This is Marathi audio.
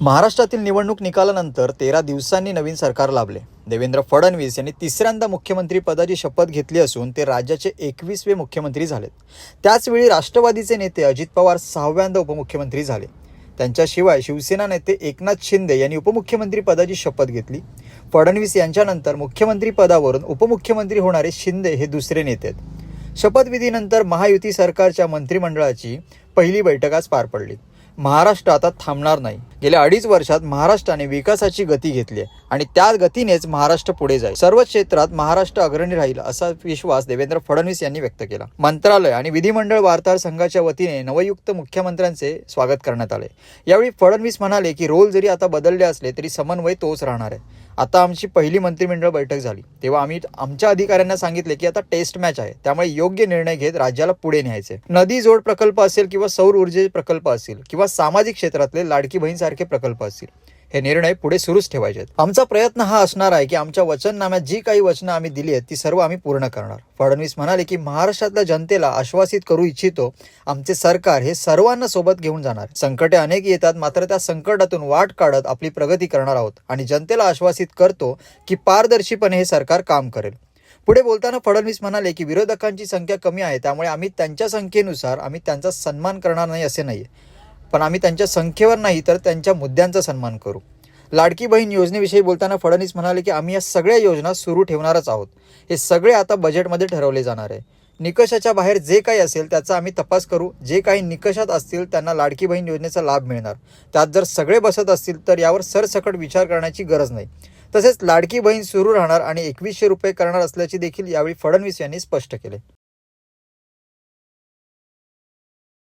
महाराष्ट्रातील निवडणूक निकालानंतर तेरा दिवसांनी नवीन सरकार लाभले. देवेंद्र फडणवीस यांनी तिसऱ्यांदा मुख्यमंत्री पदाची शपथ घेतली असून ते राज्याचे एकवीसवे मुख्यमंत्री झालेत. त्याचवेळी राष्ट्रवादीचे नेते अजित पवार सहाव्यांदा उपमुख्यमंत्री झाले. त्यांच्याशिवाय शिवसेना नेते एकनाथ शिंदे यांनी उपमुख्यमंत्री पदाची शपथ घेतली. फडणवीस यांच्यानंतर मुख्यमंत्री पदावरून उपमुख्यमंत्री होणारे शिंदे हे दुसरे नेते आहेत. शपथविधीनंतर महायुती सरकारच्या मंत्रिमंडळाची पहिली बैठक आज पार पडली. महाराष्ट्र आता थांबणार नाही. गेल्या अडीच वर्षात महाराष्ट्राने विकासाची गती घेतली आहे आणि त्या गतीनेच महाराष्ट्र पुढे जाईल. सर्व क्षेत्रात महाराष्ट्र अग्रणी राहील असा विश्वास देवेंद्र फडणवीस यांनी व्यक्त केला. मंत्रालय आणि विधिमंडळ वार्ताहर संघाच्या वतीने नवयुक्त मुख्यमंत्र्यांचे स्वागत करण्यात आले. यावेळी फडणवीस म्हणाले की रोल जरी आता बदलले असले तरी समन्वय तोच राहणार आहे. आता आमची पहिली मंत्रिमंडळ बैठक झाली. तेव्हा आम्ही आमच्या अधिकाऱ्यांना सांगितले की आता टेस्ट मॅच आहे. त्यामुळे योग्य निर्णय घेत राज्याला पुढे न्यायचे. नदी जोड प्रकल्प असेल किंवा सौर ऊर्जे प्रकल्प असेल किंवा सामाजिक क्षेत्रातले लाडकी बहीण यासारखे प्रकल्प असतील. हे निर्णय पुढे सुरूच ठेवायचे आहेत. आमचा प्रयत्न हा असणार आहे की आमच्या वचननाम्यात जी काही वचनं आम्ही दिली आहेत ती सर्व आम्ही पूर्ण करणार. फडणवीस म्हणाले की महाराष्ट्रातल्या जनतेला आश्वासित करू इच्छितो आमचे सरकार हे सर्वांना सोबत घेऊन जाणार संकटे अनेक येतात मात्र त्या संकटातून वाट काढत आपली प्रगती करणार आहोत. आणि जनतेला आश्वासित करतो की पारदर्शीपणे हे सरकार काम करेल. पुढे बोलताना फडणवीस म्हणाले की विरोधकांची संख्या कमी आहे त्यामुळे आम्ही त्यांच्या संख्येनुसार आम्ही त्यांचा सन्मान करणार नाही असे नाही पण आम्ही त्यांच्या संख्येवर नाही तर त्यांच्या मुद्द्यांचा सन्मान करू. लाडकी बहीण योजनेविषयी बोलताना फडणवीस म्हणाले की आम्ही या सगळ्या योजना सुरू ठेवणारच आहोत. हे सगळे आता बजेटमध्ये ठरवले जाणार आहे. निकषाच्या बाहेर जे काही असेल त्याचा आम्ही तपास करू. जे काही निकषात असतील त्यांना लाडकी बहीण योजनेचा लाभ मिळणार. त्यात जर सगळे बसत असतील तर यावर सरसकट विचार करण्याची गरज नाही. तसेच लाडकी बहीण सुरू राहणार आणि एकवीसशे रुपये करणार असल्याचे देखील यावेळी फडणवीस यांनी स्पष्ट केले.